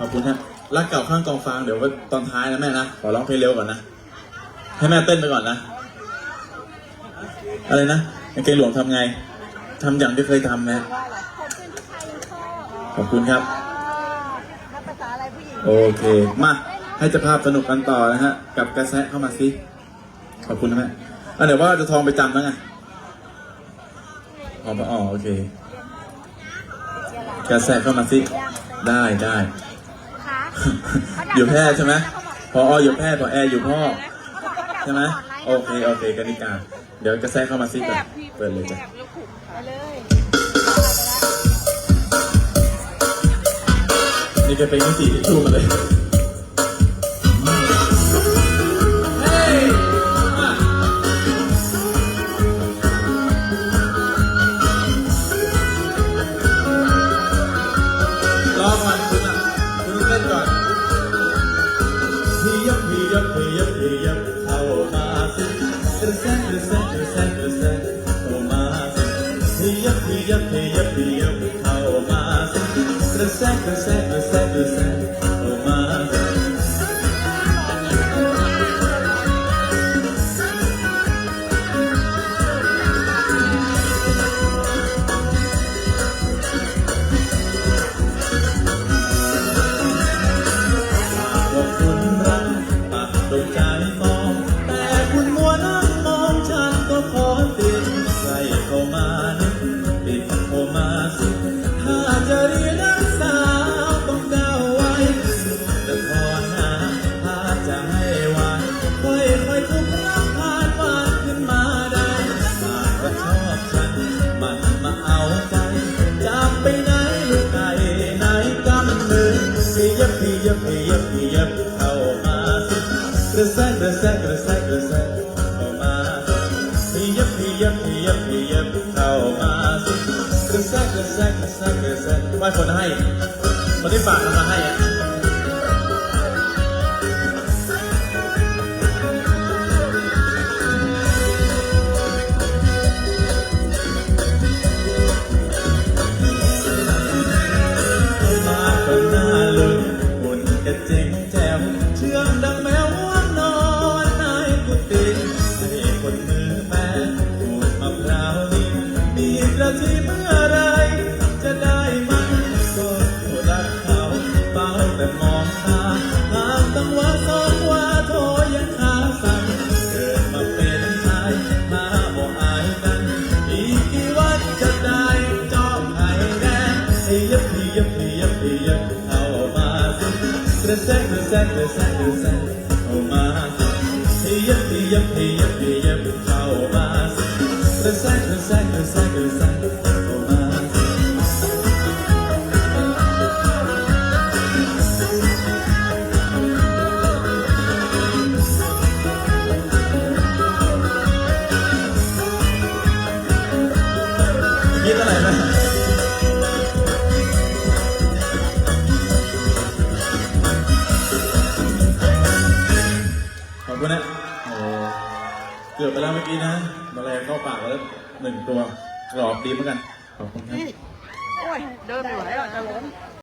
ขอบคุณฮะรักเก่าข้างกองฟางเดี๋ยวไว้ตอนท้ายนะแม่นะขอร้องเพลงเร็วก่อนนะ ให้แม่เต้นไปก่อนนะ อะไรนะกางเกงหลวงทำไงทำอย่างที่เคยทำนะขอบคุณที่ไทยพ่อขอบคุณครับ นับภาษาอะไรผู้หญิง โอเค มาให้เจะภาพสนุกกันต่อนะฮะ กับกระแสเข้ามาสิ ขอบคุณนะแม่อะเดี๋ยวว่าจะทองไปจำแล้วไงอ๋ออ๋อโอเค กระแสเข้ามาสิ ได้ได้ อยู่แพร่ใช่ไหมพออยู่แพร่พอแอร์อยู่พ่อใช่ไหมโอเคโอเคกนิกา เดี๋ยวกระแสเข้ามาซิก่อนเปิดเลยจ้ะไปเลยนี่แกเป็นนิติที่ชูมาเลย บพี่ยับพี่ยับพี่ยับเข้ามาสิกระแสกระแสกระแสกระแสเข้ามาสิพี่ยับพี่ยับพี่ยับพี่ยับเข้ามาสิกระแสกระแสกระแสกระแส พี่ยับพี่ยับพี่ยับยับเข้ามาสิกระแสกระแสกระแสกระแสเข้ามาสิพี่ยับพี่ยับพี่ยับพี่ยับเข้ามาสิกระแสกระแสกระแสกระแสไม่คนให้คนที่ฝากมาให้ เมื่อไรจะได้มันก็รักเขาเป้าแต่มองตาหากตั้งว่าสองว่าโทยังขาสั่นเกิดมาเป็นชายมาบอกอายกัน อีกกี่วันจะได้จอบไข่แดงไอ้ยับพี่ยับพี่ยับพี่ยับเข้ามาสิกระแสกระแสกระแสกระแสเข้ามาสิไอ้ยับพี่ยับพี่ยับพี่ยับเข้ามาสิกระแสกระิดอะไรนะขอบคุณนะโอ้เกือบไปแล้วเมื่อกี้นะมาแรงเข้าปากแล้วหนึ่งตัวกรอบดีเหมือนกันขอบคุณครับ โอ้ย เดินไม่ไหวอะจะล้ม